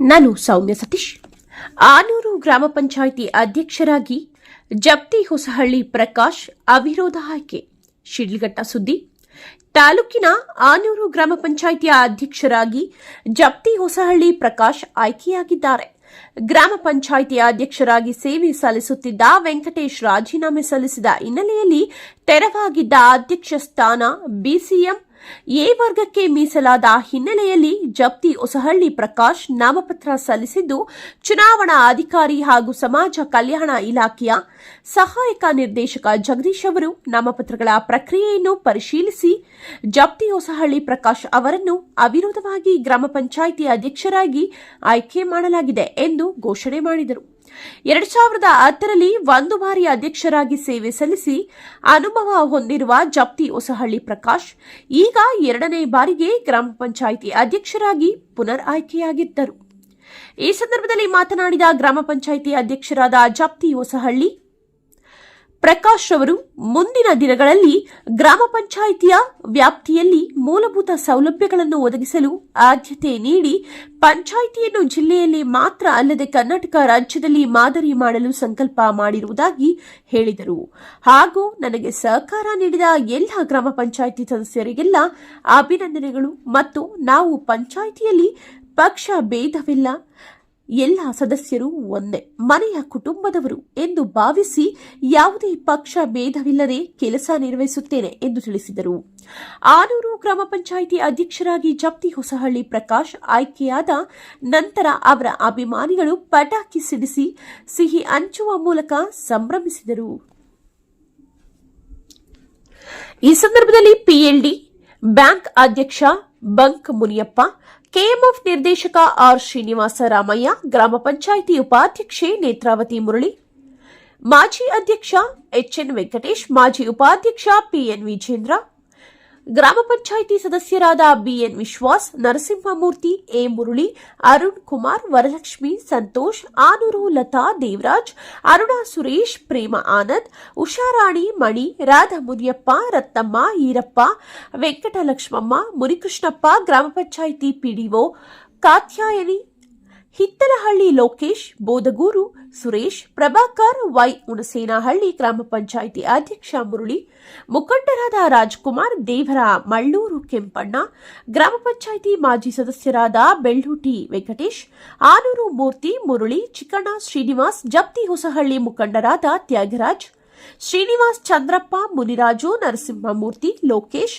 ನಾನು ಸೌಮ್ಯ ಸತೀಶ್. ಆನೂರು ಗ್ರಾಮ ಪಂಚಾಯಿತಿ ಅಧ್ಯಕ್ಷರಾಗಿ ಜಪ್ತಿ ಹೊಸಹಳ್ಳಿ ಪ್ರಕಾಶ್ ಅವಿರೋಧ ಆಯ್ಕೆ. ಶಿಡ್ಲಘಟ್ಟ ಸುದ್ದಿ. ತಾಲೂಕಿನ ಆನೂರು ಗ್ರಾಮ ಪಂಚಾಯಿತಿಯ ಅಧ್ಯಕ್ಷರಾಗಿ ಜಪ್ತಿ ಹೊಸಹಳ್ಳಿ ಪ್ರಕಾಶ್ ಆಯ್ಕೆಯಾಗಿದ್ದಾರೆ. ಗ್ರಾಮ ಪಂಚಾಯಿತಿಯ ಅಧ್ಯಕ್ಷರಾಗಿ ಸೇವೆ ಸಲ್ಲಿಸುತ್ತಿದ್ದ ವೆಂಕಟೇಶ್ ರಾಜೀನಾಮೆ ಸಲ್ಲಿಸಿದ ಹಿನ್ನೆಲೆಯಲ್ಲಿ ತೆರವಾಗಿದ್ದ ಅಧ್ಯಕ್ಷ ಸ್ಥಾನ ಬಿಸಿಎಂ ಎ ವರ್ಗಕ್ಕೆ ಮೀಸಲಾದ ಹಿನ್ನೆಲೆಯಲ್ಲಿ ಜಪ್ತಿ ಹೊಸಹಳ್ಳಿ ಪ್ರಕಾಶ್ ನಾಮಪತ್ರ ಸಲ್ಲಿಸಿದ್ದು, ಚುನಾವಣಾ ಅಧಿಕಾರಿ ಹಾಗೂ ಸಮಾಜ ಕಲ್ಯಾಣ ಇಲಾಖೆಯ ಸಹಾಯಕ ನಿರ್ದೇಶಕ ಜಗದೀಶ್ ಅವರು ನಾಮಪತ್ರಗಳ ಪ್ರಕ್ರಿಯೆಯನ್ನು ಪರಿಶೀಲಿಸಿ, ಜಪ್ತಿ ಹೊಸಹಳ್ಳಿ ಪ್ರಕಾಶ್ ಅವರನ್ನು ಅವಿರೋಧವಾಗಿ ಗ್ರಾಮ ಪಂಚಾಯಿತಿ ಅಧ್ಯಕ್ಷರಾಗಿ ಆಯ್ಕೆ ಮಾಡಲಾಗಿದೆ ಎಂದು ಘೋಷಣೆ ಮಾಡಿದರು. ಎರಡ್ ಸಾವಿರದ ಹತ್ತರಲ್ಲಿ ಒಂದು ಬಾರಿ ಅಧ್ಯಕ್ಷರಾಗಿ ಸೇವೆ ಸಲ್ಲಿಸಿ ಅನುಭವ ಹೊಂದಿರುವ ಜಪ್ತಿ ಹೊಸಹಳ್ಳಿ ಪ್ರಕಾಶ್ ಈಗ ಎರಡನೇ ಬಾರಿಗೆ ಗ್ರಾಮ ಪಂಚಾಯಿತಿ ಅಧ್ಯಕ್ಷರಾಗಿ ಪುನರ್ ಆಯ್ಕೆಯಾಗಿದ್ದರು. ಈ ಸಂದರ್ಭದಲ್ಲಿ ಮಾತನಾಡಿದ ಗ್ರಾಮ ಪಂಚಾಯಿತಿ ಅಧ್ಯಕ್ಷರಾದ ಜಪ್ತಿ ಹೊಸಹಳ್ಳಿ ಪ್ರಕಾಶ್ ಅವರು ಮುಂದಿನ ದಿನಗಳಲ್ಲಿ ಗ್ರಾಮ ಪಂಚಾಯಿತಿಯ ವ್ಯಾಪ್ತಿಯಲ್ಲಿ ಮೂಲಭೂತ ಸೌಲಭ್ಯಗಳನ್ನು ಒದಗಿಸಲು ಆದ್ಯತೆ ನೀಡಿ ಪಂಚಾಯಿತಿಯನ್ನು ಜಿಲ್ಲೆಯಲ್ಲಿ ಮಾತ್ರ ಅಲ್ಲದೆ ಕರ್ನಾಟಕ ರಾಜ್ಯದಲ್ಲಿ ಮಾದರಿ ಮಾಡಲು ಸಂಕಲ್ಪ ಮಾಡಿರುವುದಾಗಿ ಹೇಳಿದರು. ಹಾಗೂ ನನಗೆ ಸಹಕಾರ ನೀಡಿದ ಎಲ್ಲ ಗ್ರಾಮ ಪಂಚಾಯಿತಿ ಸದಸ್ಯರಿಗೆಲ್ಲ ಅಭಿನಂದನೆಗಳು ಮತ್ತು ನಾವು ಪಂಚಾಯಿತಿಯಲ್ಲಿ ಪಕ್ಷ ಭೇದವಿಲ್ಲ. ಎಲ್ಲ ಸದಸ್ಯರು ಒಂದೇ, ಮನೆಯ ಕುಟುಂಬದವರು ಎಂದು ಭಾವಿಸಿ ಯಾವುದೇ ಪಕ್ಷ ಭೇದವಿಲ್ಲದೆ ಕೆಲಸ ನಿರ್ವಹಿಸುತ್ತೇನೆ ಎಂದು ತಿಳಿಸಿದರು. ಆನೂರು ಗ್ರಾಮ ಪಂಚಾಯಿತಿ ಅಧ್ಯಕ್ಷರಾಗಿ ಜಪ್ತಿ ಹೊಸಹಳ್ಳಿ ಪ್ರಕಾಶ್ ಆಯ್ಕೆಯಾದ ನಂತರ ಅವರ ಅಭಿಮಾನಿಗಳು ಪಟಾಕಿ ಸಿಡಿಸಿ ಸಿಹಿ ಹಂಚುವ ಮೂಲಕ ಸಂಭ್ರಮಿಸಿದರು. ಈ ಸಂದರ್ಭದಲ್ಲಿ ಪಿಎಲ್ಡಿ, ಬ್ಯಾಂಕ್ ಅಧ್ಯಕ್ಷ ಬಂಕ್ ಮುನಿಯಪ್ಪ ಕೆಎಂಎಫ್ ನಿರ್ದೇಶಕ ಆರ್ ಶ್ರೀನಿವಾಸ ರಾಮಯ್ಯ, ಗ್ರಾಮ ಪಂಚಾಯಿತಿ ಉಪಾಧ್ಯಕ್ಷೆ ನೇತ್ರಾವತಿ ಮುರಳಿ, ಮಾಜಿ ಅಧ್ಯಕ್ಷ ಎಚ್ಎನ್ ವೆಂಕಟೇಶ್, ಮಾಜಿ ಉಪಾಧ್ಯಕ್ಷ ಪಿಎನ್ ವಿಜೇಂದ್ರ ಗ್ರಾಮ ಪಂಚಾಯಿತಿ ಸದಸ್ಯರಾದ ಬಿಎನ್ ವಿಶ್ವಾಸ್, ನರಸಿಂಹಮೂರ್ತಿ, ಎ ಮುರಳಿ, ಅರುಣ್ ಕುಮಾರ್, ವರಲಕ್ಷ್ಮಿ, ಸಂತೋಷ್, ಆನೂರು, ಲತಾ, ದೇವರಾಜ್, ಅರುಣಾ ಸುರೇಶ್, ಪ್ರೇಮ ಆನಂದ್ ಉಷಾರಾಣಿ ಮಣಿ, ರಾಧಾ ಮುನಿಯಪ್ಪ, ರತ್ನಮ್ಮ, ಈರಪ್ಪ, ವೆಂಕಟಲಕ್ಷ್ಮಮ್ಮ, ಮುನಿಕೃಷ್ಣಪ್ಪ, ಗ್ರಾಮ ಪಂಚಾಯಿತಿ ಪಿಡಿಒ, ಕಾತ್ಯಾಯನಿ ಹಿತ್ತಲಹಳ್ಳಿ ಲೋಕೇಶ್, ಬೋದಗೂರು ಸುರೇಶ್, ಪ್ರಭಾಕರ್ ವೈ ಹುಣಸೇನಹಳ್ಳಿ ಗ್ರಾಮ ಪಂಚಾಯಿತಿ ಅಧ್ಯಕ್ಷ ಮುರುಳಿ, ಮುಖಂಡರಾದ ರಾಜ್ಕುಮಾರ್, ದೇವರ ಮಳ್ಳೂರು ಕೆಂಪಣ್ಣ, ಗ್ರಾಮ ಪಂಚಾಯಿತಿ ಮಾಜಿ ಸದಸ್ಯರಾದ ಬೆಳ್ಳೂಟಿ ವೆಂಕಟೇಶ್, ಆನೂರು ಮೂರ್ತಿ ಮುರುಳಿ, ಚಿಕ್ಕಣ್ಣ ಶ್ರೀನಿವಾಸ್, ಜಪ್ತಿ ಹೊಸಹಳ್ಳಿ ಮುಖಂಡರಾದ ತ್ಯಾಗರಾಜ್, ಶ್ರೀನಿವಾಸ್ ಚಂದ್ರಪ್ಪ, ಮುನಿರಾಜು, ನರಸಿಂಹಮೂರ್ತಿ, ಲೋಕೇಶ್,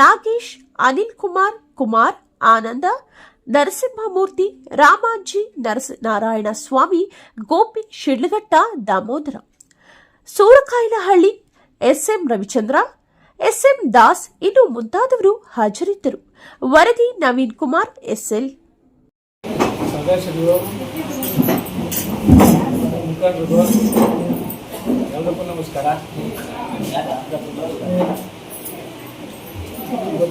ನಾಗೇಶ್ ಅನಿಲ್ ಕುಮಾರ್ ಕುಮಾರ್, ಆನಂದ ನರಸಿಂಹಮೂರ್ತಿ, ರಾಮಾಜಿ ನರಸ ನಾರಾಯಣ ಸ್ವಾಮಿ, ಗೋಪಿ ಶಿಡ್ಲಘಟ್ಟ, ದಾಮೋದರ. ಸೂರಕಾಯಿನಹಳ್ಳಿ ಎಸ್ಎಂ ರವಿಚಂದ್ರ, ಎಸ್ಎಂ ದಾಸ್ ಇನ್ನು ಮುಂತಾದವರು ಹಾಜರಿದ್ದರು. ವರದಿ ನವೀನ್ ಕುಮಾರ್, ಎಸ್ಎಲ್. ಎಲ್ಲರಿಗೂ ನಮಸ್ಕಾರ.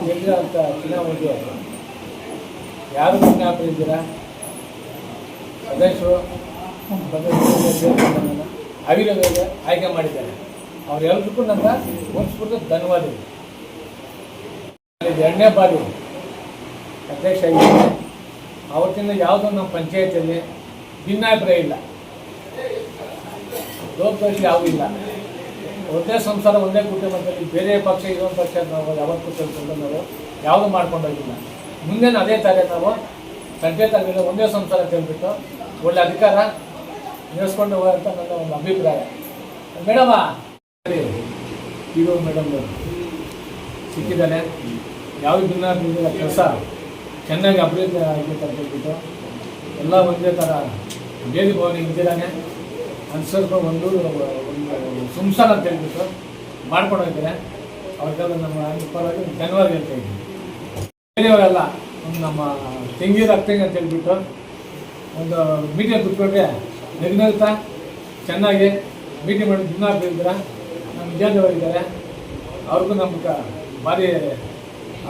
ನಡೆದಿರೋಂಥ ಚುನಾವಣೆಗೆ? ಯಾರು ಚುನಾವಣೆಯಿದ್ದೀರಾ ಸದಸ್ಯರು ಬಂದ ಅವಿರೋಧ ಆಯ್ಕೆ ಮಾಡಿದ್ದಾರೆ. ಅವರೆಲ್ಲರಿಗೂ ನನ್ನ ಮನಸ್ಫೂರ್ತಿ ಧನ್ಯವಾದಗಳು ಇದು ಎರಡನೇ ಬಾರಿ ಅಧ್ಯಕ್ಷ ಆಗಿದ್ದೀನಿ. ಅವತ್ತಿಂದ ಯಾವುದೋ ನಮ್ಮ ಪಂಚಾಯತಿಯಲ್ಲಿ ಭಿನ್ನಾಭಿಪ್ರಾಯ ಇಲ್ಲ. ಲೋಕದೋಷ ಯಾವೂ ಇಲ್ಲ. ಒಂದೇ ಸಂಸಾರ, ಒಂದೇ ಕುಟುಂಬದಲ್ಲಿ ಬೇರೆ ಪಕ್ಷ ಇದೊಂದು ಪಕ್ಷ ನಾವು ಯಾವತ್ತೂ ತಿಳ್ಕೊಂಡು ನಾವು ಯಾವುದೂ ಮಾಡ್ಕೊಂಡೋಗಿಲ್ಲ ಮುಂದೇನು ಅದೇ ಥರ ನಾವು. ಪಂಚಾಯತ್ ಒಂದೇ ಸಂಸಾರ ಅಂತ ಹೇಳ್ಬಿಟ್ಟು ಒಳ್ಳೆ ಅಧಿಕಾರ ನಡೆಸ್ಕೊಂಡು ಹೋಗೋಂಥ ನನ್ನ ಒಂದು ಅಭಿಪ್ರಾಯ. ಮೇಡಮ. ಇದು ಮೇಡಮ್ ಸಿಕ್ಕಿದ್ದಾನೆ. ಯಾವ ದಿನ ಕೆಲಸ? ಚೆನ್ನಾಗಿ ಅಭಿವೃದ್ಧಿ ಆಗಬೇಕು ಅಂತ ಹೇಳ್ಬಿಟ್ಟು ಎಲ್ಲ ಒಂದೇ ಥರ ಬೇದಿ ಭವನ ಇದ್ದಿದ್ದಾನೆ. ಅನ್ಸರ್ಕೊಂಡು ಒಂದು ಒಂದು ಸಂಸಾರ ಅಂತ ಹೇಳ್ಬಿಟ್ಟು ಮಾಡ್ಕೊಂಡು ಹೋಗ್ತಾರೆ ಅವ್ರಿಗೆಲ್ಲ ನಮ್ಮ ಪರವಾಗಿ ಧನ್ಯವಾದ ಹೇಳ್ತಾ ಇದ್ದೀನಿ. ಬೇರೆಯವರೆಲ್ಲ ಒಂದು ನಮ್ಮ ತೆಂಗಿನ ಅಕ್ತಂಗೆ ಅಂತ ಹೇಳ್ಬಿಟ್ಟು ಒಂದು ಮೀಟಿಂಗ್ ಬಿಟ್ಬಿಟ್ರೆ ನಗ್ನಗ್ತಾ ಚೆನ್ನಾಗಿ ಮೀಟಿಂಗ್ ಮಾಡಿ ದಿನ ಬೀಳಿದ್ರ ನಮ್ಮ ವಿಜಯದವರಿದ್ದಾರೆ ಅವ್ರಿಗೂ ನಮ್ಗೆ ಭಾರಿ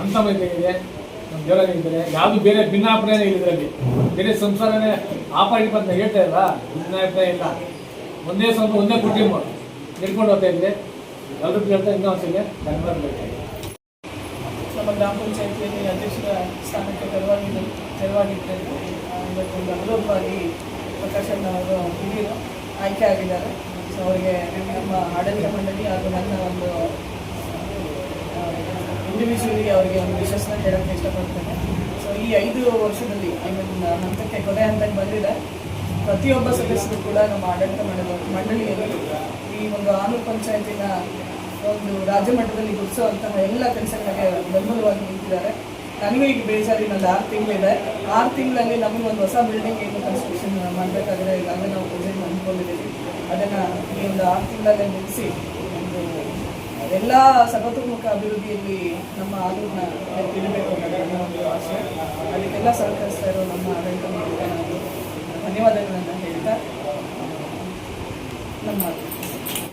ಅಂತಮೈತೆ ಇದೆ ನಮ್ಮ ದೇವರ ಇದ್ದಾರೆ. ಯಾವುದು ಬೇರೆ ಭಿನ್ನಾಭಿಪ್ರಾಯನೇ ಇಲ್ಲ ಇದರಲ್ಲಿ. ಬೇರೆ ಸಂಸಾರನೇ ಆಪಾಡಿಪ ಅಂತ ಹೇಳ್ತಾ ಇಲ್ಲ. ಭಿನ್ನಾಭಿಪ್ರಾಯ ಇಲ್ಲ. ಒಂದೇ ಸ್ವಲ್ಪ ಒಂದೇ ಕುಟುಂಬ. ನಡ್ಕೊಂಡು ಹೋಗ್ತಾ ಇದ್ದೆ. ಎಲ್ಲರೂ ಹೇಳ್ತಾ ಇನ್ನೂ ಒಂದ್ಸಲ ಧನ್ಯವಾದ. ನಮ್ಮ ಗ್ರಾಮ ಪಂಚಾಯತಿಯಲ್ಲಿ ಅಧ್ಯಕ್ಷರ ಸ್ಥಾನಕ್ಕೆ ತೆರವಾಗಿ ತೆರವಾಗಿದ್ದರೆ ಇವತ್ತೊಂದು ಅನುರೂಪವಾಗಿ ಪ್ರಕಾಶನ್ ಅವರು ಹಿರಿಯರು ಆಯ್ಕೆ ಆಗಿದ್ದಾರೆ. ಸೊ ಅವರಿಗೆ ನಮ್ಮ ಆಡಳಿತ ಮಂಡಳಿ ಹಾಗೂ ನನ್ನ ಒಂದು ಇಂಡಿವಿಜುವಲಿ ಅವರಿಗೆ ಒಂದು ವಿಶಸ್ನ ಹೇಳೋಕ್ಕೆ ಇಷ್ಟಪಡ್ತೇನೆ. ಸೊ ಈ ಐದು ವರ್ಷದಲ್ಲಿ, ಐ ಮೀನ್ ಹಂತಕ್ಕೆ ಕೊನೆ ಹಂತಕ್ಕೆ ಬಂದಿದೆ. ಪ್ರತಿಯೊಬ್ಬ ಸದಸ್ಯರು ಕೂಡ ನಮ್ಮ ಆಡಳಿತ ಮಂಡಳಿ ಮಂಡಳಿಯಲ್ಲಿ ಈ ಒಂದು ಆನೂರು ಪಂಚಾಯತಿನ ಒಂದು ರಾಜ್ಯ ಮಟ್ಟದಲ್ಲಿ ಗುರುತಿಸುವಂತಹ ಎಲ್ಲ ಕೆಲಸಗಳಿಗೆ ಬೆಂಬಲವಾಗಿ ನಿಂತಿದ್ದಾರೆ. ನನಗೂ ಈಗ ಬೇಜಾರಿ ನಂದು ಆರು ತಿಂಗಳಿದೆ. ಆರು ತಿಂಗಳಲ್ಲಿ ನಮಗೆ ಒಂದು ಹೊಸ ಬಿಲ್ಡಿಂಗ್ ಏನು ಕನ್ಸ್ಟ್ರಕ್ಷನ್ ಮಾಡಬೇಕಾದ್ರೆ ಈಗಾಗಲೇ ನಾವು ಪ್ರೊಜೆಕ್ಟ್ ಅಂದ್ಕೊಂಡಿದ್ದೀವಿ ಅದನ್ನು ಈ ಒಂದು ಆರು ತಿಂಗಳಲ್ಲೇ ಮುಗಿಸಿ ಒಂದು ಎಲ್ಲ ಸರ್ವತೋಮುಖ ಅಭಿವೃದ್ಧಿಯಲ್ಲಿ ನಮ್ಮ ಆಲೂರನ್ನ ತಿಳಿಬೇಕು ಅನ್ನೋದನ್ನ ಒಂದು ಆಸೆ. ಅದಕ್ಕೆಲ್ಲ ಸಹಕರಿಸ್ತಾ ಇರೋ ನಮ್ಮ ಆಡಳಿತ ಮಾಡಿದ್ದೇನೆ ಧನ್ಯವಾದಗಳನ್ನು ಹೇಳ್ತಾ, ನಮ್ಮ